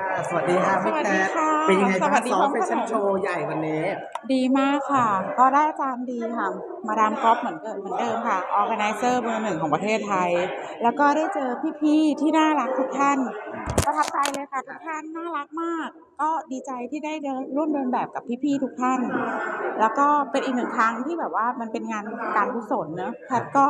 ค่ะสวัสดีค่ะพี่สวัสแพดีทค่ะเป็นยังไงสวับ้างสดีซ้อมพร้แฟอมขนมชั่นโชว์ใหญ่วันนี้ ดีมากค่ะ ก็ได้อาจารย์ดีค่ะ มาดามก๊อฟเหมือนเดิมเหมือนเดิมค่ะออแกไนเซอร์เบอร์หนึ่งของประเทศไทย แล้วก็ได้เจอพี่ๆที่น่ารักทุกท่านประทับใจเลยค่ะทุกท่านน่ารักมาก ก็ดีใจที่ได้เดินร่วมเดินแบบกับพี่ๆทุกท่าน แล้วก็เป็นอีกหนึ่งครั้งที่แบบว่ามันเป็นงานการกุศลเนอะแพทก็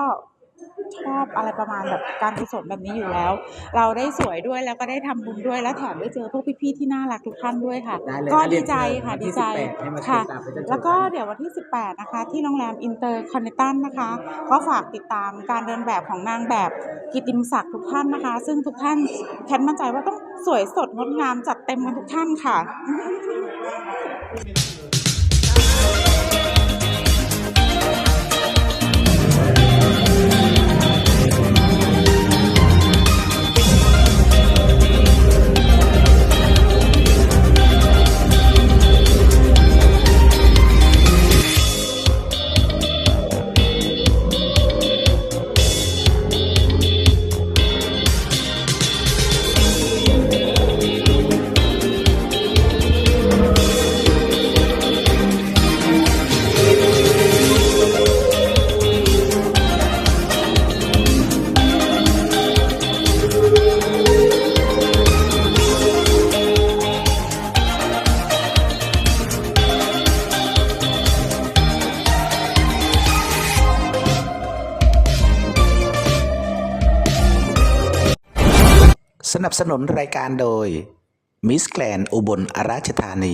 ชอบอะไรประมาณแบบการกุศลแบบนี้อยู่แล้ว เราได้สวยด้วยแล้วก็ได้ทำบุญด้วยแล้วแถมได้เจอพวกพี่ๆที่น่ารักทุกท่านด้วยค่ะได้เลยก็นะเรีดียนใจเชิญค่ะวันที่ดีใจ18ให้มาค่ะติดตามไปจนจบแล้วก็เดี๋ยววันที่ 18 นะคะ ที่โรงแรมอินเตอร์คอนเนตันนะคะ ก็ฝากติดตามการเดินแบบของนางแบบกิตติมศักดิ์ทุกท่านนะคะ ซึ่งทุกท่านแพทมั่นใจว่าต้องสวยสดงดงามจัดเต็มกันทุกท่านค่ะ สนับสนุนรายการโดยมิสแกลนอุบลราชธานี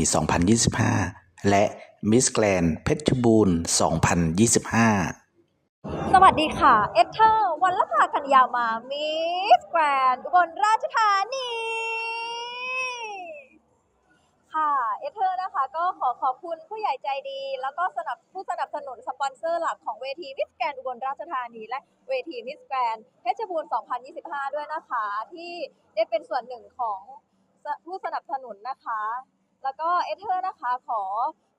2025 และมิสแกลนเพชรบูรณ์ 2025 สวัสดีค่ะ เอสเธอร์วันละภาคัญยามามิสแกรนอุบลราชธานี ค่ะ เอสเธอร์นะคะ ก็ ขอขอบคุณผู้ใหญ่ใจดี แล้วก็สนับผู้สนับสนุนสปอนเซอร์หลักของเวทีมิสแกรนอุบลราชธานี และเวทีมิสแกรนเพชรบูรณ์ 2025 ด้วยนะคะ ที่ได้เป็นส่วนหนึ่งของผู้สนับสนุนนะคะ แล้วก็เอเธอร์นะคะขอ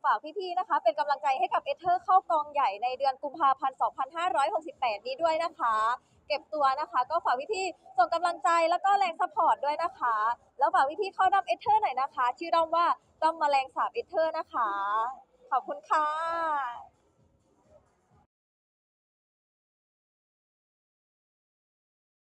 ฝากพี่ๆนะคะ เป็นกำลังใจให้กับเอเธอร์เข้ากองใหญ่ในเดือนกุมภาพันธ์ 2568 นี้ด้วยนะคะ เก็บตัวนะคะ ก็ฝากพี่ๆส่งกำลังใจแล้วก็แรงสปอร์ตด้วยนะคะ แล้วฝากพี่ๆเข้าด้อมเอเธอร์หน่อยนะคะ ชื่อด้อมว่าด้อมแมลงสาบเอเธอร์นะคะ ขอบคุณค่ะ